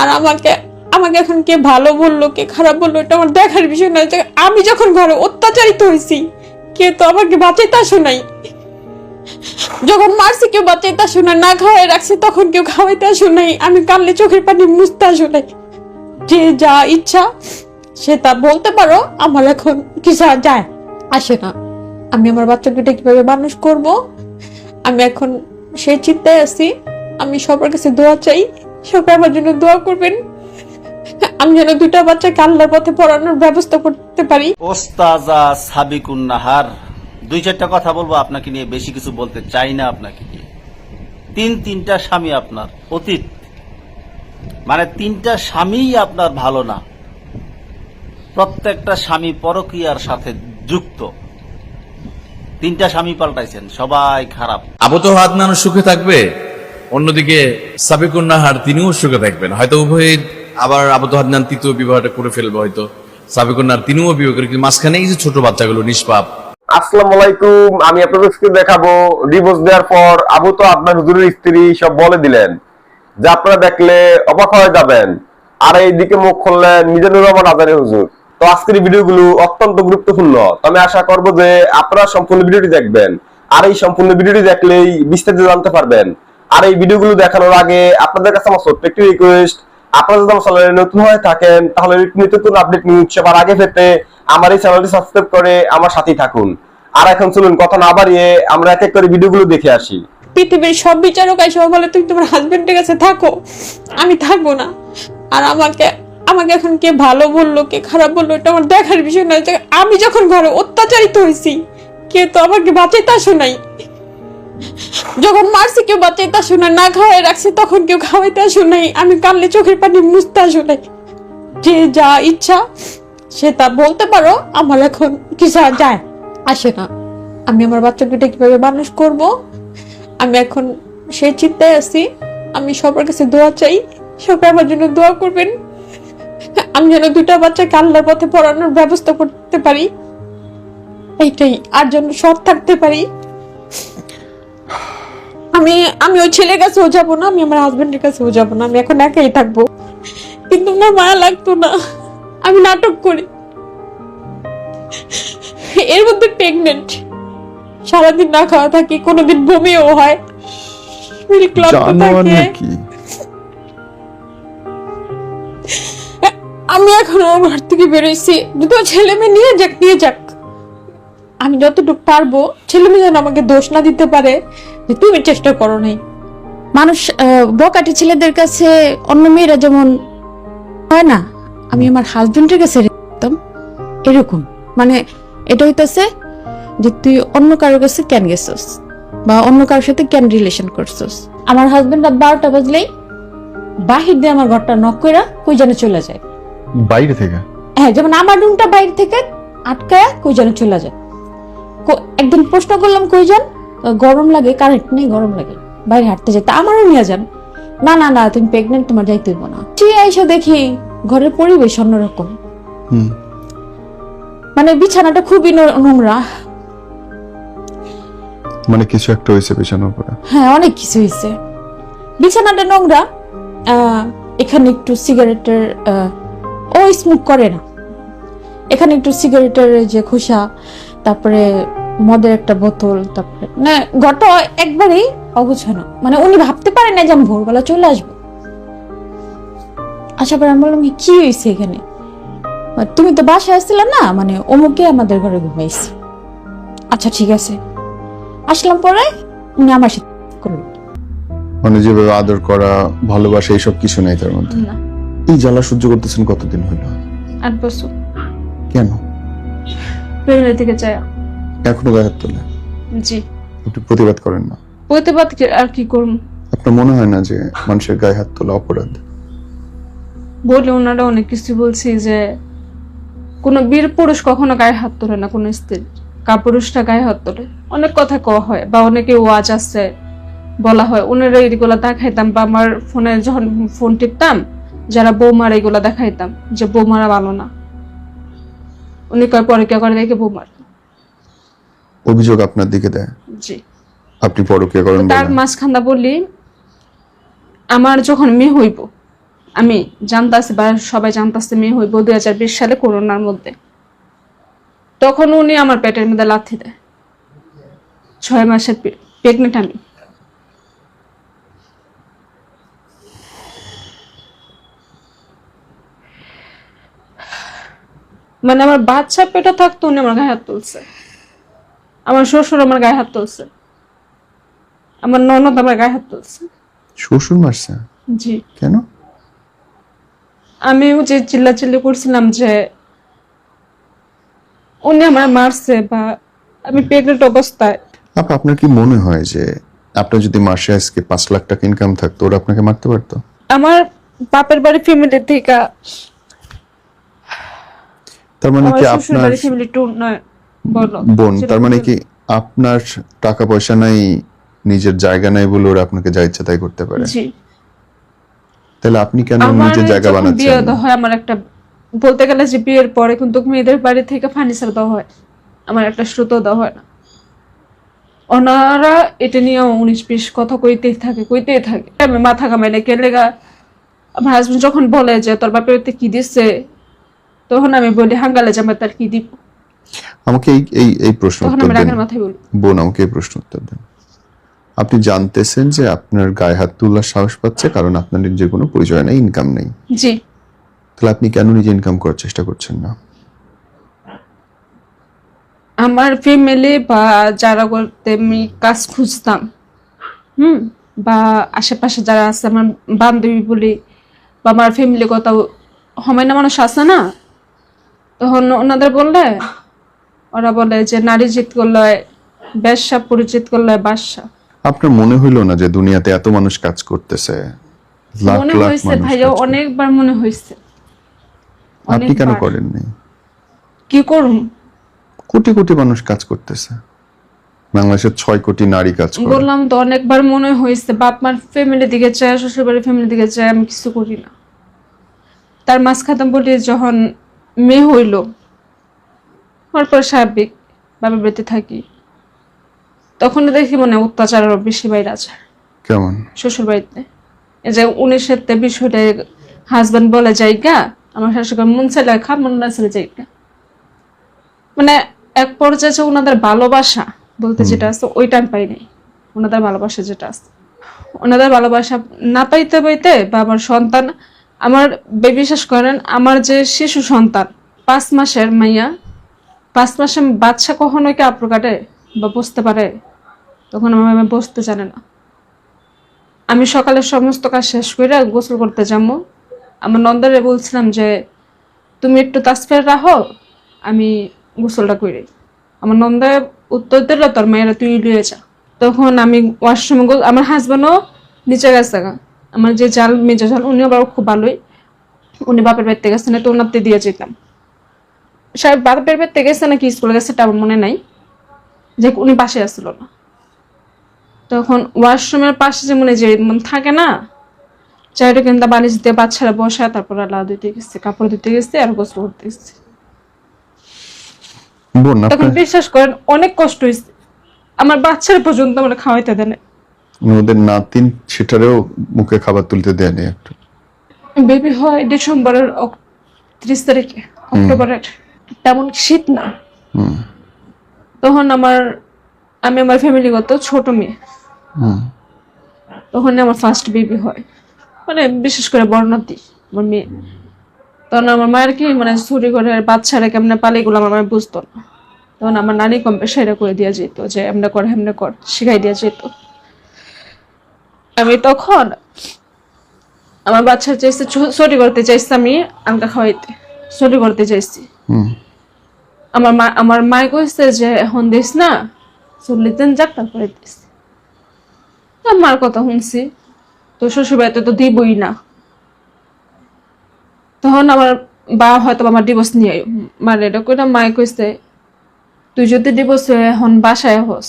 আর আমাকে আমাকে এখন কে ভালো বলল, কে খারাপ বলল, এটা আমার দেখার বিষয় নয়। যে আমি যখন ঘরে অত্যাচারিত হয়েছি, কে তো আমাকে বাঁচাইতে আসো নাই। যখন মারছি, কেউ বাঁচাইতে আসো নাই, না খাওয়াই রাখছে, তখন কেউ খাওয়াইতে আসো নাই। আমি কানলে চোখের পানি মুছতে আসো নাই। যে যা ইচ্ছা, সে তা বলতে পারো, আমার এখন কিছু যায় আসে না। আমি আমার বাচ্চা দুটো কীভাবে মানুষ করব? আমি এখন সেই চিন্তায় আছি। আমি সবার কাছে দোয়া চাই। সবাই আমার জন্য দোয়া করবেন। আমি যেন দুটা বাচ্চাকে আল্লাহর পথে পড়ানোর ব্যবস্থা করতে পারি। ওস্তাজা সাবিকুন নাহার দুই চারটা কথা বলব আপনাকে নিয়ে বেশি কিছু বলতে চাই না আপনাকে নিয়ে। তিন তিনটা স্বামী আপনার অতীত। মানে তিনটা স্বামীই আপনার ভালো না। প্রত্যেকটা স্বামী পরকীয়ার সাথে যুক্ত। তিনটা স্বামী পাল্টাইছেন সবাই খারাপ। আবত হাদনান সুখে থাকবে? অন্যদিকে সাবিকুন নাহার, তিনিও সুখে থাকবেন। হয়তো উভয়ের আবার আবত হাদনান তৃতীয় বিবাহটা করে ফেলবে হয়তো। সাবিকুন নাহার তিনিও বিবাহ করে, কিন্তু মাঝখানে এই যে ছোট বাচ্চাগুলো নিষ্পাপ। আমি মুখ খুললেন অত্যন্ত গুরুত্বপূর্ণ। তো আমি আশা করব যে আপনারা সম্পূর্ণ ভিডিওটি দেখবেন। আর এই সম্পূর্ণ ভিডিওটি দেখলেই বিস্তারিত জানতে পারবেন। আর এই ভিডিওগুলো দেখানোর আগে আপনাদের কাছে আমার ছোট্ট একটি রিকোয়েস্ট আপনারা যদি আমার চ্যানেলে নতুন হয়ে থাকেন, তাহলে নতুন আপডেট নিউজ সবার আগে পেতে আমার এই চ্যানেলটি সাবস্ক্রাইব করে আমার সাথেই থাকুন। আর এখন চলুন, কথা না বাড়িয়ে আমরা এক এক করে ভিডিওগুলো দেখে আসি। পৃথিবীর সব বিচারক এসে বলে, তুমি তোমার হাজবেন্ডের কাছে থাকো। আমি থাকব না। আর আমাকে আমাকে এখন কে ভালো বলল, কে খারাপ বলল, এটা আমার দেখার বিষয় নয় আমি যখন ঘরে অত্যাচারিত হয়েছি, কে তো আমাকে বাঁচাইতে আসো নাই। যখন মারছি কেউ বাঁচাইতে আসো নাই না খাওয়াই রাখছে, তখন কেউ খাওয়াইতে আসো নাই আমি কানলে চোখের পানি মুছতে আসো নাই। যে যা ইচ্ছা, সে তা বলতে পারো, আমার এখন কিছু যায় আসে না। আমি আমার বাচ্চা দুটো কীভাবে মানুষ করব? আমি এখন সেই চিন্তায় আছি। আমি সবার কাছে দোয়া চাই। সবাই আমার জন্য দোয়া করবেন। আমি যেন দুটা বাচ্চাকে আল্লাহর পথে পড়ানোর ব্যবস্থা করতে পারি। এইটাই। আর যেন সৎ থাকতে পারি। আমি আমি ওই ছেলের কাছেও যাব না আমি আমার হাজবেন্ডের কাছেও যাব না আমি এখন একাই থাকব। কিন্তু আমার মায়া লাগতো না। আমি নাটক করি। এর মধ্যে প্রেগনেন্ট সারাদিন না খাওয়া থাকি কোনোদিন বমিও হয়। আমি এখন আমার ঘর থেকে বেরোইছি। দুটো ছেলে মেয়ে নিয়ে যাক নিয়ে যাক। আমি যতটুকু পারব ছেলে মেয়ে যেন আমাকে দোষ না দিতে পারে যে তুমি চেষ্টা করো নাই মানুষ আহ, বকাটে ছেলেদের কাছে অন্য মেয়েরা যেমন হয় না আমি আমার হাজবেন্ডের কাছে রাখতাম এরকম। মানে এটা হইতেছে যে তুই অন্য কারোর কাছে কেন গেছস বা অন্য কারোর সাথে কেন রিলেশন করছস? আমার হাজবেন্ড রাত বারোটা বাজলেই বাহির দিয়ে আমার ঘরটা নক কইরা কই যেন চলে যায়। বাইরে থেকে? হ্যাঁ যেমন আমার রুমটা বাইরে থেকে আটকায়া কই যেন চলে যায়। একদিন প্রশ্ন করলাম কই যান? গরম লাগে কারেন্ট নেই গরম লাগে বাইরে হাঁটতে যেতে। আমারও নিয়ে যান। না না না তুমি প্রেগনেন্ট তোমার যাইতে হইব না। ঠিক আইসা দেখি ঘরের পরিবেশ অন্যরকম। মানে বিছানাটা খুবই নোংরা মানে কিছু একটা হয়েছে বিছানার উপরে? হ্যাঁ অনেক কিছু হয়েছে। বিছানাটা নোংরা এখানে একটু সিগারেটের ও স্মোক করে না। এখানে একটু সিগারেটের যে খোসা তারপরে মদের একটা বোতল তারপরে না ঘরটা একবারেই অগোছানো। মানে উনি ভাবতে পারেন না যে আমি ভোরবেলা চলে আসব। আসার পরে আমি বললাম কি, হয়েছে এখানে? তুমি তো বাসায় আসছিলে না মানে অমুকে আমাদের ঘরে ঘুমাইছি। আচ্ছা ঠিক আছে। আসলাম পরে উনি আমার সাথে করল মানে যেভাবে আদর করা ভালোবাসা এইসব কিছু নাই তার মধ্যে? না। এই জ্বালা সহ্য করতেছেন কতদিন হইল আট বছর। কেন? বেরোলে থেকে এখনও গায়ের তোলে? জি। একটু প্রতিবাদ করেন না। প্রতিবাদ আর কি করব? আপনার মনে হয় না যে মানুষের গায়ে হাত তোলা অপরাধ? বলে ওনারা অনেক কিছু বলছি যে কোনো বীর পুরুষ কখনো গায়ে হাত তোলে না কোনো স্ত্রী। কাপুরুষটা গায়ে হাত তোলে। অনেক কথা কওয়া হয় বা অনেকে ওয়াজ আছে বলা হয়। ওনারা এইগুলো দেখাইতাম বা আমার ফোনে যখন ফোন টিপতাম যারা বৌমার এইগুলা দেখাইতাম যে বৌমারা ভালো না। উনি কয় পরীক্ষা করে দেখে বৌমার। অভিযোগ আপনার দিকে দেয়? জি। আপনি পরকিয়া করেন তার বলে। আমার যখন মেয়ে হইব আমি জানতাছি বা সবাই জানতাছে মেয়ে হইব দুই হাজার বিশ সালে করোনার মধ্যে। তখন উনি আমার পেটের মধ্যে লাথি দেয়। ছয় মাসের প্রেগনেন্ট আমি। মানে আমার বাচ্চা পেটে থাকতো উনি আমার গায়ে হাত তুলছে। আমার শ্বশুর আমার গায়ে হাত তুলছে। আমার ননদ আমার গায়ে হাত তুলছে। শ্বশুর মারছে? জি। কেন? আমিও যে চিল্লা চিল্লাচিল্লি করছিলাম যে উনি আমার মারছে বা আমি প্রেগনেন্ট অবস্থায়। আপা আপনার কি মনে হয় যে আপনার যদি মাসে আজকে পাঁচ লাখ টাকা ইনকাম থাকতো ওরা আপনাকে মারতে পারতো? আমার বাপের বাড়ি ফ্যামিলি থেকে তার মানে কি আপনার বোন তার মানে কি আপনার টাকা পয়সা নাই নিজের জায়গা নাই বলে ওরা আপনাকে যা ইচ্ছা তাই করতে পারে? জি। তাহলে আপনি কেন নিজের জায়গা যখন বিয়ে হয় আমার একটা বলতে গেলে যে বিয়ের পরে কিন্তু মেয়েদের বাড়ি থেকে ফার্নিচার দেওয়া হয়। আমার একটা শ্রুত দেওয়া হয় না। ওনারা এটা নিয়ে উনিশ বিশ কথা কইতেই থাকে কইতেই থাকে। আমি মাথা কামাই না কে লেগা আমার হাজবেন্ড যখন বলে যে তোর বাপের কি দিচ্ছে তখন আমি বলি হাঙ্গালে জামাই তার কি দিব? আমাকে এই এই এই প্রশ্ন তখন উত্তর আমি দেন। রাগের মাথায় বলি। বোন আমাকে এই প্রশ্ন উত্তর দেন। আপনি জানতেছেন যে আপনার গায়ে হাত তোলার সাহস পাচ্ছে কারণ আপনার নিজের কোনো পরিচয় নেই ইনকাম নেই। জি। তাহলে আপনি কেন নিজে ইনকাম করার চেষ্টা করছেন না? আমার ফ্যামিলি বা যারা করতে আমি কাজ খুঁজতাম হুম বা আশেপাশে যারা আছে আমার বান্ধবী বলি বা আমার ফ্যামিলি কথা হয় না মানুষ আছে না তখন ওনাদের বললে ওরা বলে যে নারী জিত করলে ব্যবসা পরিচিত করলে বাদশা আপনার মনে হইল না যে দুনিয়াতে এত মানুষ কাজ করতেছে? লাখ মনে লাখ হয়েছে মানুষ ভাইয়া কাজ করে। অনেকবার মনে হয়েছে আপনি কেন অনেকবার। করেননি? কি করুম? কোটি কোটি মানুষ কাজ করতেছে। বাংলাদেশের ছয় কোটি নারী কাজ করে। বললাম তো অনেকবার মনে হয়েছে বাপ মার ফ্যামিলি দিকে চায় শ্বশুর বাড়ির ফ্যামিলি দিকে চায় আমি কিছু করি না। তার মাঝখানে বলি যখন মেয়ে হইল। হওয়ার পর স্বাভাবিক বাবার বাড়িতে থাকি। তখন দেখি মনে অত্যাচার আরও বেশি বাইরে আছে। কেমন? শ্বশুর বাড়িতে। এই যে উনিশের তে বিষয়টা হাজবেন্ড বলে যাইগা আমার শাশুড়ি মন চাইলে খা মন না চাইলে যাইগা মানে এক পর্যায়ে যে ওনাদের ভালোবাসা বলতে যেটা আছে ওইটা আমি পাই নাই ওনাদের ভালোবাসা যেটা আছে। ওনাদের ভালোবাসা না পাইতে পাইতে বা আমার সন্তান আমার বিশ্বাস করেন, আমার যে শিশু সন্তান, পাঁচ মাসের মাইয়া, পাঁচ মাসে বাচ্চা কখনো কি আপড় কাটে বা বসতে পারে? তখন আমার বসতে জানে না। আমি সকালে সমস্ত কাজ শেষ করে গোসল করতে যাব। আমার নন্দরে বলছিলাম যে, তুমি একটু তাসফের রাখো, আমি গোসলটা করি আমার নন্দে উত্তর দিল, তোর মেয়েরা তুই লিয়ে যা। তখন আমি ওয়াশরুমে আমার হাজব্যান্ডও নিচে গেছে গা। আমার যে জাল মেজা জাল উনিও আবার খুব ভালোই। উনি বাপের বাড়িতে গেছে না তো ওনাতে দিয়ে যেতাম। সাহেব বাপের বাড়িতে গেছে নাকি স্কুলে গেছে এটা আমার মনে নাই। যে উনি পাশে আসছিল না। তখন ওয়াশরুমের পাশে যে মনে যে থাকে না চাইটা কিন্তু বালিশ দিয়ে বাচ্চারা বসা তারপর লা দিতে গেছে কাপড় দিতে গেছে আর গোসল করতে গেছে। তখন বিশ্বাস করেন অনেক কষ্ট হয়েছে আমার বাচ্চারা পর্যন্ত আমরা খাওয়াইতে দেন ওদের নাতিন সেটারেও মুখে খাবার তুলতে দেয়নি একটু। বেবি হয় ডিসেম্বরের ত্রিশ তারিখে অক্টোবরের। তেমন শীত না। তখন আমার আমি আমার ফ্যামিলিগত ছোট মেয়ে। তখন আমার ফার্স্ট বেবি হয়। মানে বিশেষ করে বর্ণাতি আমার মেয়ে। তখন আমার মায়ের কি মানে ছুরি করে বাচ্চারা কেমনে পালে এগুলো আমার মায়ের বুঝতো না। তখন আমার নানি কম সেরা করে দেওয়া যেত যে এমনে কর হেমনে কর শিখাই দেওয়া যেত আমি তখন আমার বাচ্চা চাইছে ছুরি করতে চাইছি আমি আমকা খাওয়াইতে। ছুরি করতে চাইছি। আমার মা আমার মায় কইছে যে এখন দিস না চল্লিশ যাক তারপরে দিস। আমার কথা শুনছি তো শ্বশুর বাড়িতে তো দিবই না। তখন আমার বা হয়তো আমার ডিভোর্স নিয়ে মানে এটা কইটা মায় কইছে তুই যদি ডিভোর্স এখন বাসায় হস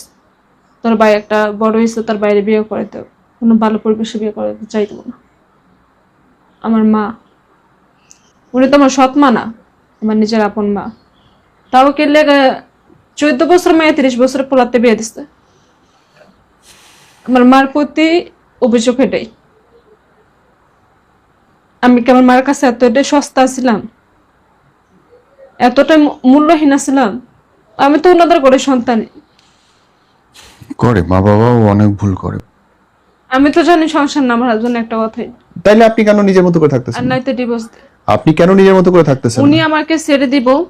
তোর ভাই একটা বড় হয়েছে তার বাইরে বিয়ে করে দেব কোনো ভালো পরিবেশে বিয়ে করে চাইতো না। আমার মা, উনি তো আমার সৎ মা না, আমার নিজের আপন মা। তাও কে লেগে চোদ্দ বছর মেয়ে, তিরিশ বছর পোলাতে বিয়ে দিচ্ছে আমার মার প্রতি অভিযোগ এটাই। আমি কি আমার মার কাছে এতটাই সস্তা ছিলাম? এতটাই মূল্যহীন ছিলাম? আমি তো ওনাদের করে সন্তান করে মা বাবাও অনেক ভুল করে। আমি তো জানি সংসার না আমার জন্য একটা কথাই। তাইলে আপনি কেন নিজের মতো করে থাকতেছেন? আর নয়তো ডিভোর্স আপনি কেন নিজের মতো করে থাকতেছেন? উনি আমাকে ছেড়ে দিব।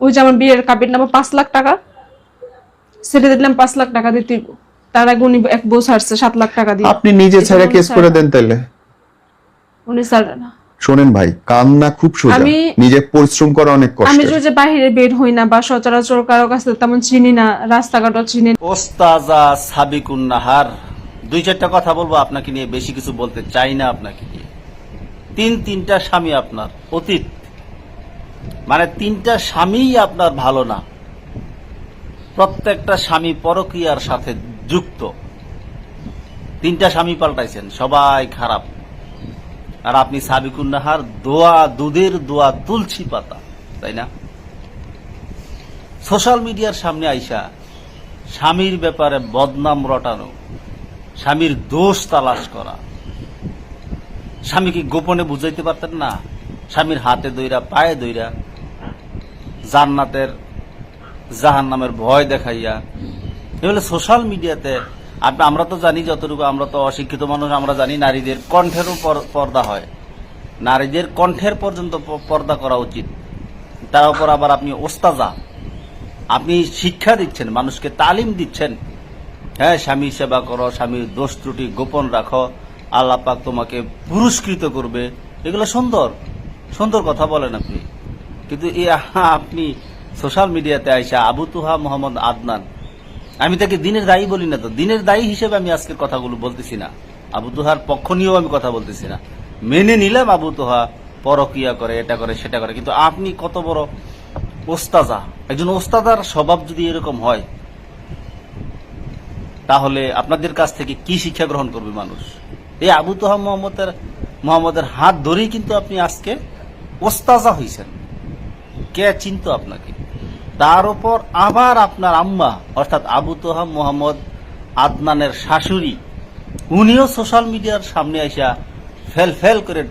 ওই যে আমার বিয়ের কাবির নামা পাঁচ লাখ টাকা। ছেড়ে দিলাম পাঁচ লাখ টাকা দিতে। তার আগে উনি এক বউ ছাড়ছে সাত লাখ টাকা দিয়ে। আপনি নিজে ছেড়ে কেস করে দেন তাইলে? উনি ছাড়ে না। শোনেন ভাই কান্না খুব সোজা। আমি- নিজে পরিশ্রম করা অনেক কষ্ট। আমি যে বাইরে বের হই না বা সচরাচর কারও কাছে তেমন চিনি না রাস্তাঘাটও চিনি। ওস্তাজা সাবিকুন নাহার দুই চারটা কথা বলব, আপনাকে নিয়ে বেশি কিছু বলতে চাই না আপনাকে নিয়ে। তিন তিনটা স্বামী আপনার, অতীত। মানে তিনটা স্বামীই আপনার ভালো না। প্রত্যেকটা স্বামী পরক্রিয়ার সাথে যুক্ত। তিনটা স্বামী পাল্টাইছেন, সবাই খারাপ। আর আপনি সাবিকুন নাহার, দোয়া, দুধের দোয়া তুলছি পাতা, তাই না? সোশ্যাল মিডিয়ার সামনে আইসা স্বামীর ব্যাপারে বদনাম রটানো স্বামীর দোষ তালাশ করা। স্বামীকে গোপনে বুঝাইতে পারতেন না? স্বামীর হাতে দইরা, পায়ে দইরা জান্নাতের জাহান নামের ভয় দেখাইয়া। এগুলো সোশ্যাল মিডিয়াতে আপনি আমরা তো জানি যতটুকু, আমরা তো অশিক্ষিত মানুষ, আমরা জানি নারীদের কণ্ঠেরও পর্দা হয়। নারীদের কণ্ঠের পর্যন্ত পর্দা করা উচিত। তার উপর আবার আপনি ওস্তাজা। আপনি শিক্ষা দিচ্ছেন, মানুষকে তালিম দিচ্ছেন। হ্যাঁ স্বামী সেবা করো স্বামীর দোষ ত্রুটি গোপন রাখো, আল্লাহ পাক তোমাকে পুরস্কৃত করবে। এগুলো সুন্দর সুন্দর কথা বলেন আপনি। কিন্তু এ আপনি সোশ্যাল মিডিয়াতে আইসা আবু তুহা মোহাম্মদ আদনান, আমি তাকে দিনের দায়ী বলি না তো, দিনের দায়ী হিসেবে আমি আজকের কথাগুলো বলতেছি না। আবু তুহার পক্ষ নিয়েও আমি কথা বলতেছি না। মেনে নিলাম আবু তুহা পরকিয়া করে, এটা করে, সেটা করে, কিন্তু আপনি কত বড় ওস্তাজা। একজন ওস্তাদার স্বভাব যদি এরকম হয় তাহলে আপনাদের কাছ থেকে কি শিক্ষা গ্রহণ করবে মানুষ? এই আবু তোহা মোহাম্মদের মোহাম্মদের হাত ধরেই কিন্তু আপনি আজকে ওস্তাজা হয়েছেন কে চিনত আপনাকে? তার উপর আবার আপনার আম্মা, অর্থাৎ আবু তোহা মোহাম্মদ আদনানের শাশুড়ি, উনিও সোশ্যাল মিডিয়ার সামনে আসা ফেল ফেল করে,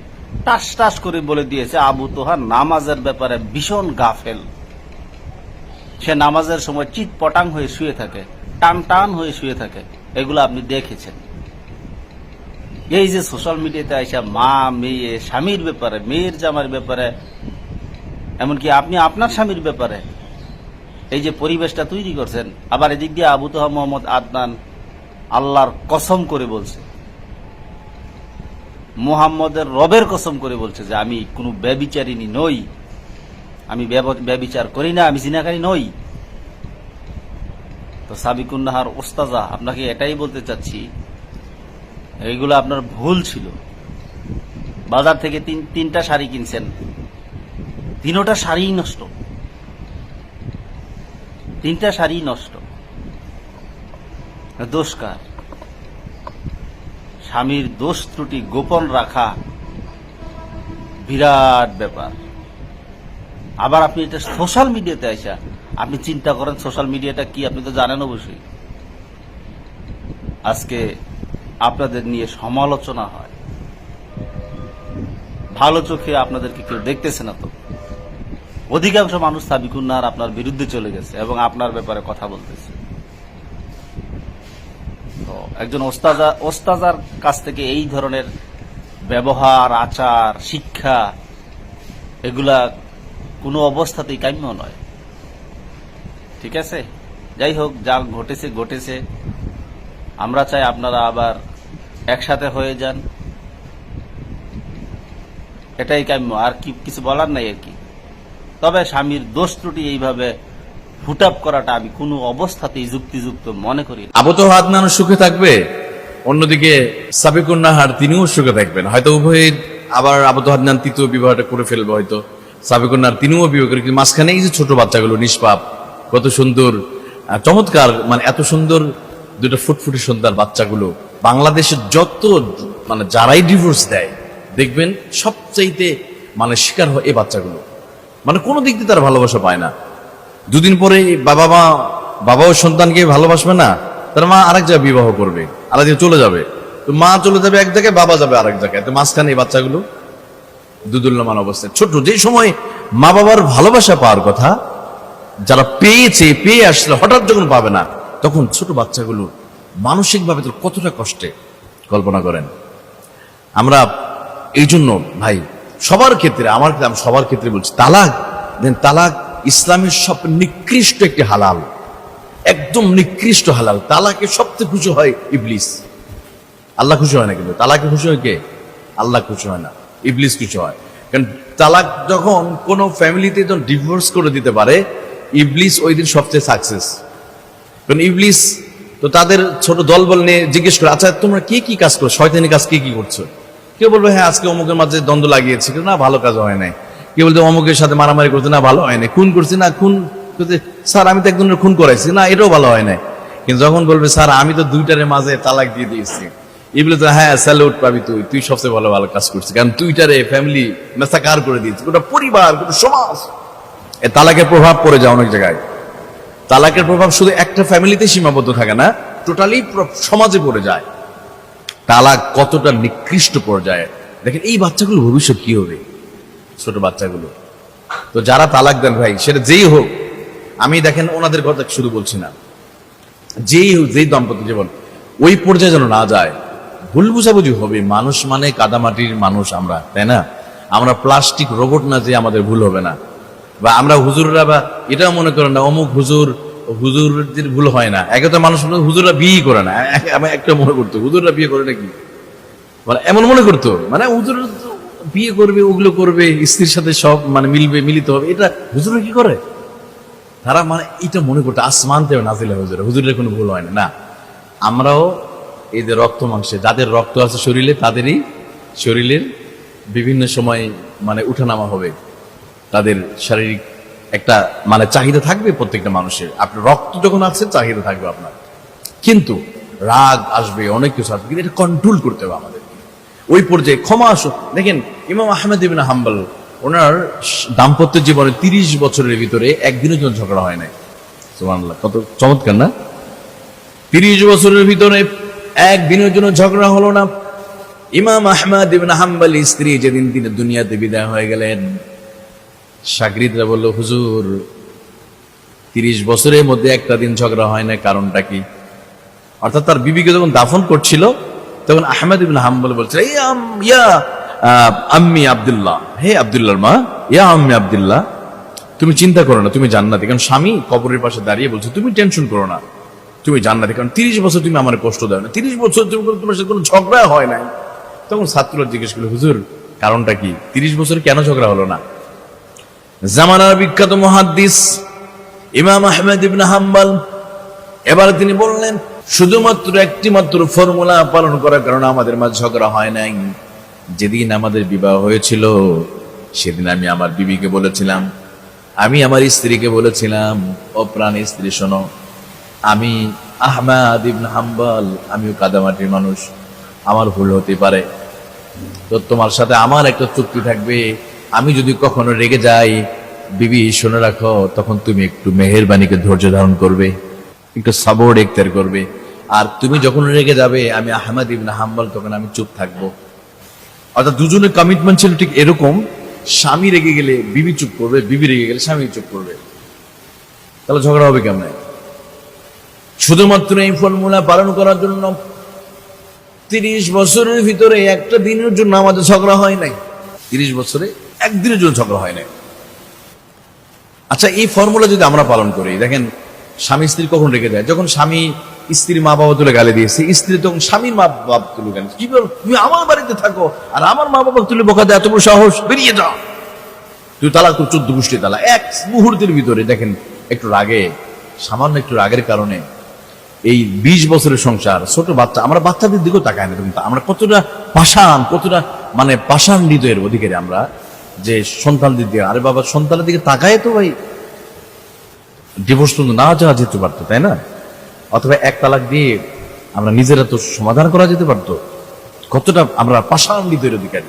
টাস টাস করে বলে দিয়েছে, আবু তোহা, নামাজের ব্যাপারে ভীষণ গাফেল। সে নামাজের সময় চিৎ পটাং হয়ে শুয়ে থাকে। টান টান হয়ে শুয়ে থাকে। এগুলো আপনি দেখেছেন। এই যে সোশ্যাল মিডিয়াতে আইসা মা, মেয়ে, স্বামীর ব্যাপারে, মেয়ের জামার ব্যাপারে, এমনকি আপনি আপনার স্বামীর ব্যাপারে, এই যে পরিবেশটা তৈরি করছেন, আবার এদিক দিয়ে আবু তোহা মোহাম্মদ আদনান আল্লাহর কসম করে বলছে। মোহাম্মদের রবের কসম করে বলছে যে, আমি কোনো ব্যবিচারিনী নই। আমি ব্যব- ব্যবিচার করি না, আমি জিনাকারী নই। তো সাবিকুন্নাহার ওস্তাজা, আপনাকে এটাই বলতে চাচ্ছি এইগুলো আপনার ভুল ছিল। বাজার থেকে তিন, তিনটা শাড়ি কিনছেন। তিনোটা শাড়িই নষ্ট। তিনটা শাড়ি নষ্ট। দোষকার স্বামীর দোষ ত্রুটি গোপন রাখা বিরাট ব্যাপার। আবার আপনি এটা সোশ্যাল মিডিয়াতে আসা আপনি চিন্তা করেন সোশ্যাল মিডিয়াটা কি, আপনি তো জানেন অবশ্যই। আজকে আপনাদের নিয়ে সমালোচনা হয়। ভালো চোখে আপনাদেরকে কেউ দেখতেছে না তো। অধিকাংশ মানুষ সাবিকুন্নার আপনার বিরুদ্ধে চলে গেছে এবং আপনার ব্যাপারে কথা বলতেছে। তো একজন ওস্তাজা, ওস্তাজার কাছ থেকে এই ধরনের ব্যবহার, আচার, শিক্ষা, এগুলা কোনো অবস্থাতেই কাম্য নয়। ঠিক আছে? যাই হোক, যা ঘটেছে ঘটেছে। আমরা চাই আপনারা আবার একসাথে হয়ে যান। এটাই কাম্য। আর কি কিছু বলার নাই আর কি। তবে স্বামীর দোষ ত্রুটি এইভাবে ফুটাপ করাটা আমি কোনো অবস্থাতেই যুক্তিযুক্ত মনে করি আবু তো আদনান সুখে থাকবে, অন্যদিকে সাবিকুন নাহার তিনিও সুখে থাকবেন। হয়তো উভয়ের আবার আবু তো আদনান তৃতীয় বিবাহটা করে ফেলবে হয়তো। সাবিকুন নাহার তিনিও বিবাহ করে কিন্তু মাঝখানে এই যে ছোট বাচ্চাগুলো নিষ্পাপ কত সুন্দর চমৎকার মানে এত সুন্দর দুটো ফুটফুটে সুন্দর বাচ্চাগুলো। বাংলাদেশের যত মানে যারাই ডিভোর্স দেয়, দেখবেন সবচাইতে মানে শিকার হয় এই বাচ্চাগুলো। মানে কোনো দিক দিয়ে তারা ভালোবাসা পায় না। দুদিন পরে বাবা মা, বাবাও সন্তানকে ভালোবাসবে না, তার মা আরেক জায়গায় বিবাহ করবে জায়গায় চলে যাবে। তো মা চলে যাবে এক জায়গায়, বাবা যাবে আরেক জায়গায়। তো মাঝখানে এই বাচ্চাগুলো দুদুল্যমান অবস্থায়। ছোট যে সময় মা বাবার ভালোবাসা পাওয়ার কথা যারা পেয়েছে, পেয়ে আসলে হঠাৎ যখন পাবে না, তখন ছোট বাচ্চাগুলো মানসিকভাবে তো কতটা কষ্টে কল্পনা করেন। আমরা এই জন্য ভাই, সবার ক্ষেত্রে, আমার আমি সবার ক্ষেত্রে বলছি, তালাক, দেন তালাক ইসলামের সব নিকৃষ্ট একটি হালাল। একদম নিকৃষ্ট হালাল। তালাকে সবচেয়ে খুশি হয় ইবলিস। আল্লাহ খুশি হয় না কিন্তু। তালাকে খুশি হয় কে? আল্লাহ খুশি হয় না। ইবলিস খুশি হয়। কারণ তালাক যখন কোনো ফ্যামিলিতে যখন ডিভোর্স করে দিতে পারে ইবলিস ওই দিন সবচেয়ে সাকসেস কারণ ইবলিস তো তাদের ছোট দলবল নিয়ে জিজ্ঞেস করে আচ্ছা তোমরা কি কি কাজ করো? শয়তানি কাজ কি কি করছ? কেউ বলবে হ্যাঁ আজকে অমুকের মাঝে দ্বন্দ্ব লাগিয়েছে। না, ভালো কাজ হয় নাই। কেউ বলতে অমুকের সাথে মারামারি করতে না, ভালো হয় নাই। খুন করছি? না, খুন করতে স্যার, আমি তো একজনের খুন করাইছি। না, এটাও ভালো হয় নাই। কিন্তু যখন বলবে, স্যার, আমি তো দুইটারের মাঝে তালাক দিয়ে দিয়েছি। এগুলো তো হ্যাঁ স্যালুট পাবি তুই। তুই সবচেয়ে ভালো ভালো কাজ করছিস। কারণ তুইটারে ফ্যামিলি মেসাকার করে দিয়েছিস গোটা পরিবার, গোটা সমাজ। এ তালাকের প্রভাব পড়ে যায় অনেক জায়গায়। তালাকের প্রভাব শুধু একটা ফ্যামিলিতে সীমাবদ্ধ থাকে না টোটালি সমাজে পড়ে যায়। তালাক কতটা নিকৃষ্ট পর্যায়ে। দেখেন, এই বাচ্চাগুলো ভবিষ্যৎ কি হবে? ছোট বাচ্চাগুলো। তো যারা তালাক দেন ভাই, সেটা যেই হোক, আমি দেখেন ওনাদের কথা শুধু বলছি না। যেই হোক, যেই দম্পতি জীবন, ওই পর্যায়ে যেন না যায়, ভুল বুঝাবুঝি হবে। মানুষ মানে কাদামাটির মানুষ আমরা, তাই না? আমরা প্লাস্টিক রোবট না যে আমাদের ভুল হবে না। বা আমরা হুজুররা বা এটাও মনে করেন না, অমুক হুজুর হুজুরদের ভুল হয় না। একে তো মানুষ হুজুররা বিয়ে করে না। আমি একটা মনে করতো, হুজুররা বিয়ে করে নাকি? মানে এমন মনে করতো। মানে হুজুর বিয়ে করবে, ওগুলো করবে, স্ত্রীর সাথে সব মানে মিলবে, মিলিত হবে। এটা হুজুরা কি করে? তারা মানে এটা মনে করতো আসমান থেকে নাজিলে হুজুর। হুজুরের কোনো ভুল হয় না। না, আমরাও এই যে রক্ত মাংসে, যাদের রক্ত আছে শরীরে, তাদেরই শরীরের বিভিন্ন সময় মানে উঠানামা হবে। তাদের শারীরিক একটা মানে চাহিদা থাকবে প্রত্যেকটা মানুষের। আপনার রক্ত যখন আছে, চাহিদা থাকবে আপনার। কিন্তু রাগ আসবে, অনেক কিছু আসবে, কিন্তু এটা কন্ট্রোল করতে হবে আমাদের। ওই পর্যায়ে ক্ষমা আসো। দেখেন, ইমাম আহমেদ ইবিন হাম্বল, ওনার দাম্পত্য জীবনে তিরিশ বছরের ভিতরে একদিনের জন্য ঝগড়া হয় নাই। কত চমৎকার না? তিরিশ বছরের ভিতরে একদিনের জন্য ঝগড়া হলো না। ইমাম আহমদ ইবিন হাম্বল স্ত্রী যেদিন তিনি দুনিয়াতে বিদায় হয়ে গেলেন সাগরিদরা বলল, হুজুর, তিরিশ বছরের মধ্যে একটা দিন ঝগড়া হয় না, কারণটা কি? অর্থাৎ তার বিবিকে যখন দাফন করছিল, তখন আহমেদ ইবিন হাম্বল ইয়া আম্মি আব্দুল্লাহ। হে আব্দুল্লাহর মা, ইয়া আম্মি আব্দুল্লাহ, তুমি চিন্তা করো না, তুমি জান্নাতি। কারণ স্বামী কবরের পাশে দাঁড়িয়ে বলছে, তুমি টেনশন করো না, তুমি জান্নাতি। কারণ তিরিশ বছর তুমি আমার কষ্ট দাও না। তিরিশ বছর তুমি তোমার সাথে কোনো ঝগড়া হয় নাই। তখন ছাত্ররা জিজ্ঞেস করল, হুজুর, কারণটা কি? তিরিশ বছর কেন ঝগড়া হলো না? জামানার বিখ্যাত মহাদ্দিস ইমাম আহমেদ ইবনে হাম্বল। এবার তিনি বললেন, শুধুমাত্র একটি মাত্র ফর্মুলা পালন করার কারণে আমাদের মাঝে ঝগড়া হয় নাই। যেদিন আমাদের বিবাহ হয়েছিল, সেদিন আমি আমার বিবিকে বলেছিলাম, আমি আমার স্ত্রীকে বলেছিলাম, ও প্রাণ স্ত্রী, শোনো, আমি আহমাদ ইবনে হাম্বল, আমিও কাদামাটির মানুষ, আমার ভুল হতে পারে। তো তোমার সাথে আমার একটা চুক্তি থাকবে আমি যদি কখনো রেগে যাই, বিবি, শুনে রাখো, তখন তুমি একটু মেহেরবানিকে ধৈর্য ধারণ করবে, একটু সাবর ইখতিয়ার করবে। আর তুমি যখন রেগে যাবে, আমি আহমদ ইবনে হাম্বল, তখন আমি চুপ থাকব। অর্থাৎ দুজনের কমিটমেন্ট ছিল ঠিক এরকম, স্বামী রেগে গেলে বিবি চুপ করবে, বিবি রেগে গেলে স্বামী চুপ করবে। তাহলে ঝগড়া হবে কেমন? শুধুমাত্র এই ফর্মুলা পালন করার জন্য তিরিশ বছরের ভিতরে একটা দিনের জন্য আমাদের ঝগড়া হয় নাই। তিরিশ বছরে একদিনের জন্য ঝগড়া হয় নাই। আচ্ছা এই ফর্মুলা যদি আমরা পালন করি, দেখেন, স্বামী স্ত্রী কখন রেখে দেয়? যখন স্বামী স্ত্রীর মা বাবা তুলে গালে দিয়েছে, স্ত্রী তখন স্বামীর মা বাবা তুলে গালে কি বল, তুমি আমার বাড়িতে থাকো, আর আমার মা বাবা তুলে বোকা দেয় বড় সাহস, বেরিয়ে যাও। তুই তালাক তোর চোদ্দ গোষ্ঠী তালা এক মুহূর্তের ভিতরে, দেখেন, একটু রাগে, সামান্য একটু রাগের কারণে এই বিশ বছরের সংসার, ছোট বাচ্চা, আমরা বাচ্চাদের দিকেও তাকাই না, কিন্তু আমরা কতটা পাষাণ, কতটা মানে পাষাণ হৃদয়ের অধিকারী আমরা। যে সন্তানদের দিকে, আরে বাবা, সন্তানের দিকে তাকায় তো ভাই। ডিভোর্স তো না যাওয়া যেতে পারতো, তাই না? অথবা এক তালাক দিয়ে আমরা নিজেরা তো সমাধান করা যেতে পারতো। কতটা আমরা পাষাণ হৃদয়ের অধিকারী।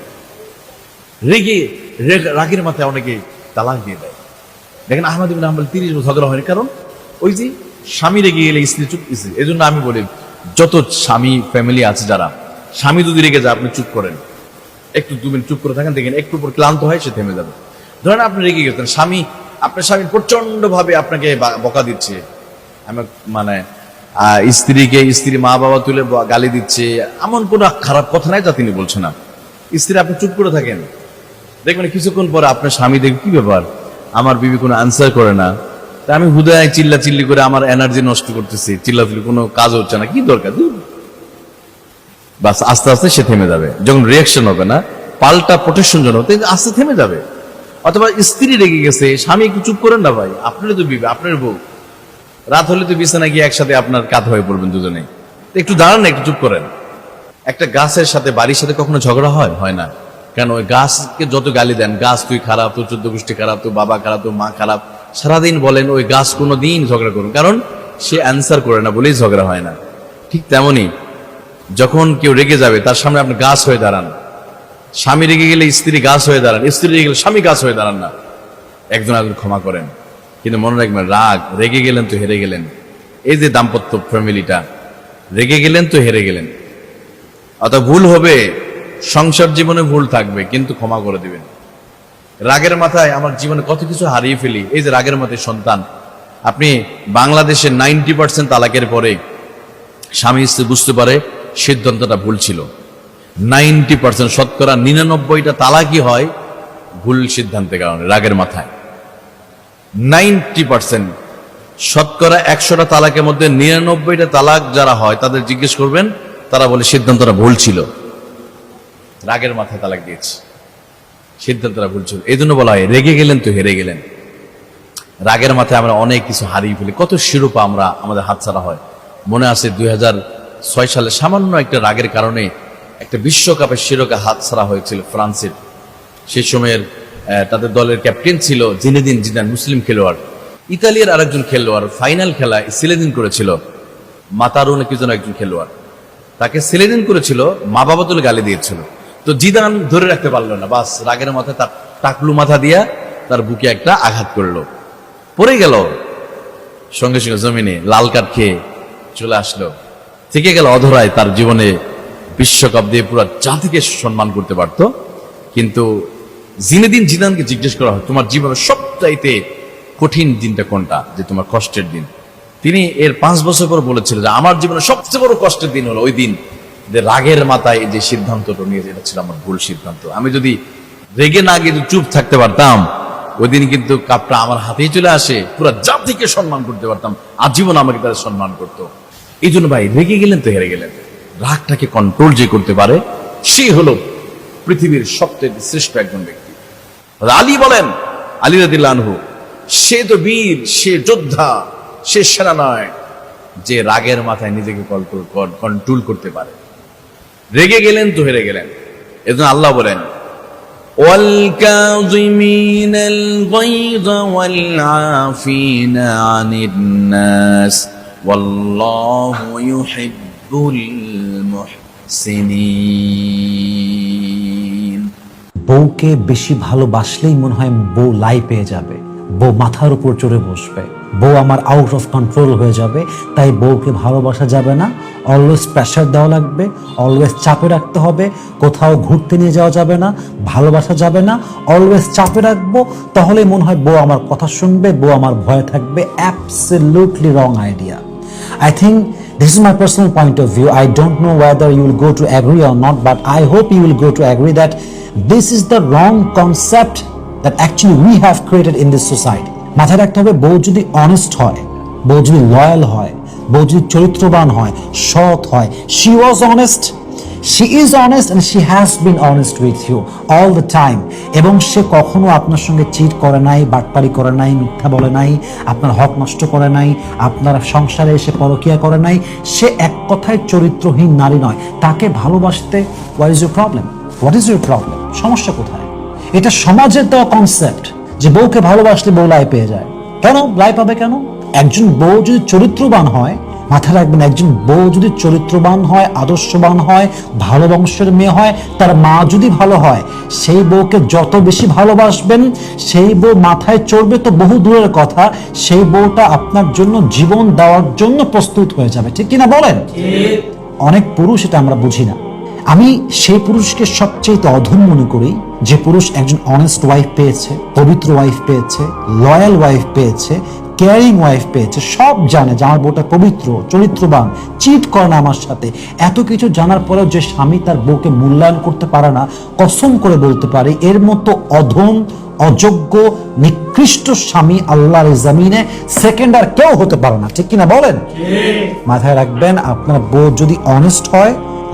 রেগে রেগ- রাগের মাথায় অনেকে তালাক দিয়ে দেয়। দেখেন আহমদ ইবিন হাম্বল তিরিশ বছর ঝগড়া হয়নি কারণ ওই যে স্বামী রেগে গেলে স্ত্রী চুপ স্ত্রী এই জন্য আমি বলি, যত স্বামী ফ্যামিলি আছে যারা, স্বামী যদি রেগে যায়, আপনি চুপ করেন। একটু দু মিনিট চুপ করে থাকেন, দেখেন একটু পর ক্লান্ত হয়, সে থেমে যাবে। ধরেন আপনি রেগে গেছেন, স্বামী, আপনার স্বামী প্রচণ্ড ভাবে আপনাকে বকা দিচ্ছে। আমি মানে স্ত্রীকে, স্ত্রী মা বাবা তুলে গালি দিচ্ছে, এমন কোনো খারাপ কথা নাই যা তিনি বলছেন না। স্ত্রী, আপনি চুপ করে থাকেন। দেখবেন কিছুক্ষণ পরে আপনার স্বামী দেখবে, কি ব্যাপার? আমার বিবি কোনো আনসার করে না। তা আমি হুদায় চিল্লা চিল্লি করে আমার এনার্জি নষ্ট করতেছি। চিল্লা চিল্লি কোনো কাজ হচ্ছে না। কি দরকার। বাস আস্তে আস্তে সে থেমে যাবে। যখন রিয়াকশন হবে না, পাল্টা প্রোটেকশন জন্য আস্তে থেমে যাবে। অথবা স্ত্রী রেগে গেছে, স্বামী একটু চুপ করেন না ভাই, আপনারই তো বিবে আপনার বউ। রাত হলে তো বিছানা গিয়ে একসাথে আপনার কাঁধ হয়ে পড়বেন দুজনে। একটু দাঁড়ান একটু চুপ করেন। একটা গাছের সাথে, বাড়ির সাথে কখনো ঝগড়া হয়? হয় না। কেন? ওই গাছকে যত গালি দেন, গাছ তুই খারাপ, তোর চোদ্দ গোষ্ঠী খারাপ, তোর বাবা খারাপ, তোর মা খারাপ, সারাদিন বলেন ওই গাছ কোনো দিন ঝগড়া করুন। কারণ সে অ্যান্সার করে না বলেই ঝগড়া হয় না। ঠিক তেমনই যখন কেউ রেগে যাবে, তার সামনে আপনি গাছ হয়ে দাঁড়ান। স্বামী রেগে গেলে স্ত্রী গাছ হয়ে দাঁড়ান। স্ত্রী রেগে গেলে স্বামী গাছ হয়ে দাঁড়ান না। একজন একজন ক্ষমা করেন। কিন্তু মনে রাখবেন, রাগ, রেগে গেলেন তো হেরে গেলেন। এই যে দাম্পত্য ফ্যামিলিটা, রেগে গেলেন তো হেরে গেলেন। অত ভুল হবে, সংসার জীবনে ভুল থাকবে, কিন্তু ক্ষমা করে দিবেন। রাগের মাথায় আমার জীবনে কত কিছু হারিয়ে ফেলি। এই যে রাগের মাথায় সন্তান, আপনি বাংলাদেশে নাইনটি পার্সেন্ট তালাকের পরে স্বামী স্ত্রী বুঝতে পারে সিদ্ধান্তটা ভুল ছিল। নাইনটি পার্সেন্ট শতকরা নিরানব্বইটা তালাকই হয় ভুল সিদ্ধান্তের কারণে, রাগের মাথায়। নাইনটি পার্সেন্ট শতকরা একশোটা তালাকের মধ্যে নিরানব্বইটা তালাক যারা হয়, তাদের জিজ্ঞেস করবেন, তারা বলে সিদ্ধান্তটা ভুল ছিল। রাগের মাথায় তালাক দিয়েছে। সিদ্ধান্তটা ভুল ছিল। এই জন্য বলা হয়, রেগে গেলেন তো হেরে গেলেন। রাগের মাথায় আমরা অনেক কিছু হারিয়ে ফেলি। কত শিরোপা আমরা, আমাদের হাতছাড়া হয়। মনে আছে দুই হাজার ছয় সালে সামান্য একটা রাগের কারণে একটা বিশ্বকাপের শিরোপা হাতছাড়া হয়েছিল ফ্রান্সের। সেই সময়ের তাদের দলের ক্যাপ্টেন ছিল জিনেদিন জিদান, মুসলিম খেলোয়াড়। ইতালিয়ার আরেকজন খেলোয়াড়, ফাইনাল খেলায় সিলেদিন করেছিল। মাতারুন কি যেন একজন খেলোয়াড়। তাকে সিলেদিন করেছিল, মা বাবা তুলে গালি দিয়েছিল। তো জিদান ধরে রাখতে পারল না, বাস রাগের মাথায় তার টাকলু মাথা দিয়া তার বুকে একটা আঘাত করল। পড়ে গেল। সঙ্গে সঙ্গে জমিনে লাল কাঠ খেয়ে চলে আসলো। থেকে গেল অধরায় তার জীবনে বিশ্বকাপ দিয়ে পুরো জাতিকে সম্মান করতে পারত। কিন্তু জিনেদিন জিদানকে জিজ্ঞেস করা হয়, তোমার জীবনের সবচাইতে কঠিন দিনটা কোনটা? যে তোমার কষ্টের দিন। তিনি এর পাঁচ বছর পর বলেছিলেন যে, আমার জীবনের সবচেয়ে বড় কষ্টের দিন হলো ওই দিন যে রাগের মাথায় যে সিদ্ধান্তটা নিয়ে এটা ছিল আমার ভুল সিদ্ধান্ত। আমি যদি রেগে না গিয়ে চুপ থাকতে পারতাম, ওই দিন কিন্তু কাপটা আমার হাতেই চলে আসে। পুরো জাতিকে সম্মান করতে পারতাম। আজীবন আমাকে তাদের সম্মান করতো। এই জন্য ভাই রেগে গেলেন তো হেরে গেলেন রাগটাকে কন্ট্রোল যে করতে পারে সে হলো পৃথিবীর সবচেয়ে শ্রেষ্ঠ একজন ব্যক্তি আলী বলেন আলী রাদিল্লাহ আনহু সে তো বীর সে যোদ্ধা সে সেনা নয় যে রাগের মাথায় নিজেকে কন্ট্রোল করতে পারে রেগে গেলেন তো হেরে গেলেন এজন্য আল্লাহ বলেন والكاظمين الغيظ والعافين عن الناس والله يحب المحسنين বউকে বেশি ভালোবাসলেই মনে হয় বউ লাই পেয়ে যাবে বউ মাথার উপর চড়ে বসবে বউ আমার আউট অফ কন্ট্রোল হয়ে যাবে তাই বউকে ভালোবাসা যাবে না অলওয়েজ প্রেশার দেওয়া লাগবে অলওয়েজ চাপে রাখতে হবে কোথাও ঘুরতে নিয়ে যাওয়া যাবে না ভালোবাসা যাবে না অলওয়েজ চাপে রাখবো তাহলে মনে হয় বউ আমার কথা শুনবে বউ আমার ভয়ে থাকবে absolutely wrong idea I think this is my personal point of view. I don't know whether you will go to agree or not, but I hope you will go to agree that this is the wrong concept that actually we have created in this society. মাথায় রাখতে হবে বউ যদি honest হয় বউ যদি loyal হয় বউ যদি চরিত্রবান হয় সৎ হয় she was honest she is honest and she has been honest with you all the time এবং সে কখনো আপনার সঙ্গে চিট করে নাই, বাটপারি করে নাই, মিথ্যা বলে নাই, আপনার হক নষ্ট করে নাই, আপনার সংসারে এসে পরকিয়া করে নাই। সে এক কথায় চরিত্রহীন নারী নয়। তাকে ভালোবাসতে what is your problem what is your problem সমস্যা কোথায়? এটা সমাজের দেওয়া কনসেপ্ট যে বউকে ভালোবাসলে বউ লাই পেয়ে যায়। কেন? লাই পাবে কেন? একজন বউ যদি চরিত্রবান হয় মাথায় রাখবেন একজন বউ যদি চরিত্রবান হয় আদর্শবান হয় ভালো বংশের মেয়ে হয় তার মা যদি ভালো হয় সেই বউকে যত বেশি ভালোবাসবেন সেই বউ মাথায় চড়বে তো বহু দূরের কথা সেই বউটা আপনার জন্য জীবন দেওয়ার জন্য প্রস্তুত হয়ে যাবে। ঠিক কিনা বলেন? অনেক পুরুষ এটা আমরা বুঝি না। আমি সেই পুরুষকে সবচেয়ে অধম মনে করি যে পুরুষ একজন অনেস্ট ওয়াইফ পেয়েছে পবিত্র ওয়াইফ পেয়েছে লয়াল ওয়াইফ পেয়েছে কেয়ারিং ওয়াইফ পেয়েছে সব জানে যে আমার বউটা পবিত্র চরিত্রবান চিট করে না আমার সাথে। এত কিছু জানার পরেও যে স্বামী তার বউকে মূল্যায়ন করতে পারে না কসম করে বলতে পারে এর মতো অধম অযোগ্য নিকৃষ্ট স্বামী আল্লাহর জমিনে সেকেন্ড আর কেউ হতে পারে না। ঠিক কিনা বলেন? মাথায় রাখবেন আপনার বউ যদি অনেস্ট হয়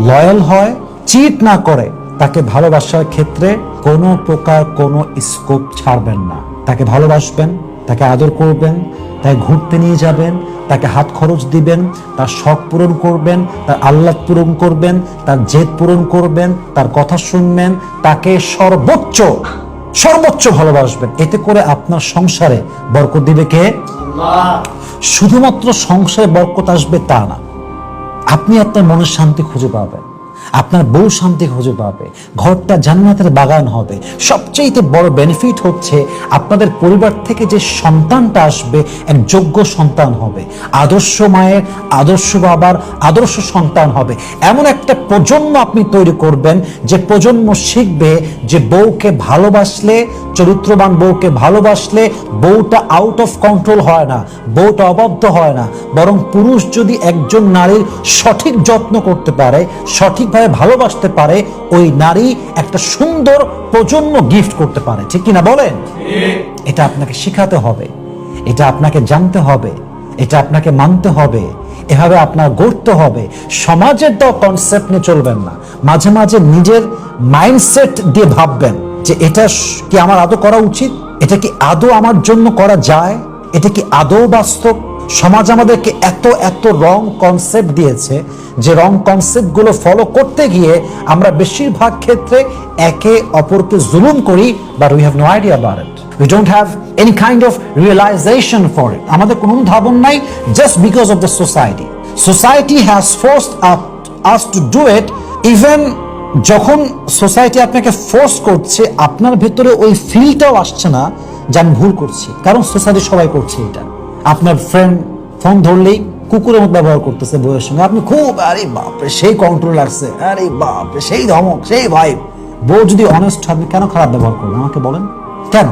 লয়াল হয় চিট না করে তাকে ভালোবাসার ক্ষেত্রে কোনো প্রকার কোনো স্কোপ ছাড়বেন না। তাকে ভালোবাসবেন তাকে আদর করবেন তাকে ঘুরতে নিয়ে যাবেন তাকে হাত খরচ দিবেন তার শখ পূরণ করবেন তার আহ্লাদ পূরণ করবেন তার জেদ পূরণ করবেন তার কথা শুনবেন তাকে সর্বোচ্চ সর্বোচ্চ ভালোবাসবেন। এতে করে আপনার সংসারে বরকত দিবে কে? শুধুমাত্র সংসারে বরকত আসবে তা না। আপনি আপনার মনের শান্তি খুঁজে পাবেন। আপনার বউ শান্তি খুঁজে পাবে, ঘরটা জান্নাতের বাগান হবে। সবচেয়ে বড় বেনিফিট হচ্ছে আপনাদের পরিবার থেকে যে সন্তানটা আসবে, এক যোগ্য সন্তান হবে। আদর্শ মায়ের, আদর্শ বাবার, আদর্শ সন্তান হবে। এমন একটা প্রজন্ম আপনি তৈরি করবেন, যে প্রজন্ম শিখবে যে বউকে ভালোবাসলে, চরিত্রবান বউকে ভালোবাসলে বউটা আউট অফ কন্ট্রোল হয় না, বউটা অবদ্ধ হয় না। বরং পুরুষ যদি একজন নারীর সঠিক যত্ন করতে পারে, সঠিকভাবে ভালোবাসতে পারে, ওই নারী একটা সুন্দর প্রজন্ম গিফট করতে পারে। ঠিক কিনা বলেন? এটা আপনাকে শিখাতে হবে, এটা আপনাকে জানতে হবে, এটা আপনাকে মানতে হবে, এভাবে আপনার গড়তে হবে। সমাজের তো কনসেপ্ট নিয়ে চলবেন না, মাঝে মাঝে নিজের মাইন্ডসেট দিয়ে ভাববেন যে এটা কি আমার আদৌ করা উচিত? এটা কি আদৌ আমার জন্য করা যায়? এটা কি আদৌ বাস্তব? সমাজ আমাদেরকে এত এত রং কনসেপ্ট দিয়েছে যে রং কনসেপ্টগুলো ফলো করতে গিয়ে আমরা বেশিরভাগ ক্ষেত্রে একে অপরকে জুলুম করি but we have no idea about it we don't have any kind of realization for it আমাদের কোনো ধারণ নাই just because of the society society has forced us to do it even যখন সোসাইটি আপনাকে ফোর্স করছে, আপনার ভেতরে ওই ফিলটাও আসছে না যে আমি ভুল করছি। কারণ সোসাইটি সবাই করছে এটা। আপনার ফ্রেন্ড ফোন ধরলেই কুকুরের মতো ব্যবহার করতেছে বইয়ের সঙ্গে। আপনি খুব, আরে বাপরে, সেই কন্ট্রোল আসছে আরে বাপরে, সেই ধমক, সেই ভাই বউ যদি অনেস্ট আপনি কেন খারাপ ব্যবহার করবেন? আমাকে বলেন। কেন?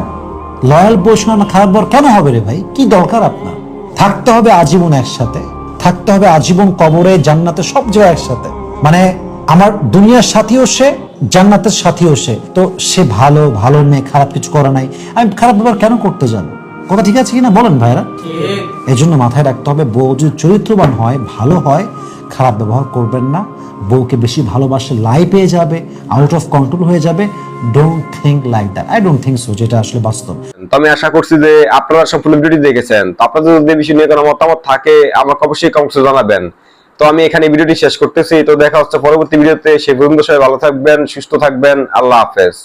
লয়াল বউর সঙ্গে আপনার খারাপ ব্যবহার কেন হবে রে ভাই? কি দরকার আপনার? থাকতে হবে আজীবন একসাথে। থাকতে হবে আজীবন কবরে, জান্নাতে, সব জায়গায় একসাথে। মানে আমার দুনিয়ার সাথীও সে, জান্নাতের সাথীও সে। তো সে ভালো ভালো মেয়ে, খারাপ কিছু করে নাই। আমি খারাপ ব্যবহার কেন করতে যাব? কথা ঠিক আছে কিনা বলেন ভাইরা এই জন্য মাথায় রাখতে হবে বউ যদি চরিত্রবান হয় ভালো হয় খারাপ ব্যবহার করবেন না। বউকে বেশি ভালোবাসে লাই পেয়ে যাবে আউট অফ কন্ট্রোল হয়ে যাবে। Don't think like that I don't think so যেটা আসলে বাস্তব। তো আমি আশা করছি যে আপনারা সম্পূর্ণ ভিডিওটি দেখেছেন। তো আপনাদের যদি বিষয় নিয়ে কোনো মতামত থাকে আমাকে অবশ্যই কমেন্টসে জানাবেন। তো আমি এখানে ভিডিওটি শেষ করতেছি। তো দেখা হচ্ছে পরবর্তী ভিডিওতে। সেই পর্যন্ত সবাই ভালো থাকবেন সুস্থ থাকবেন। আল্লাহ হাফেজ।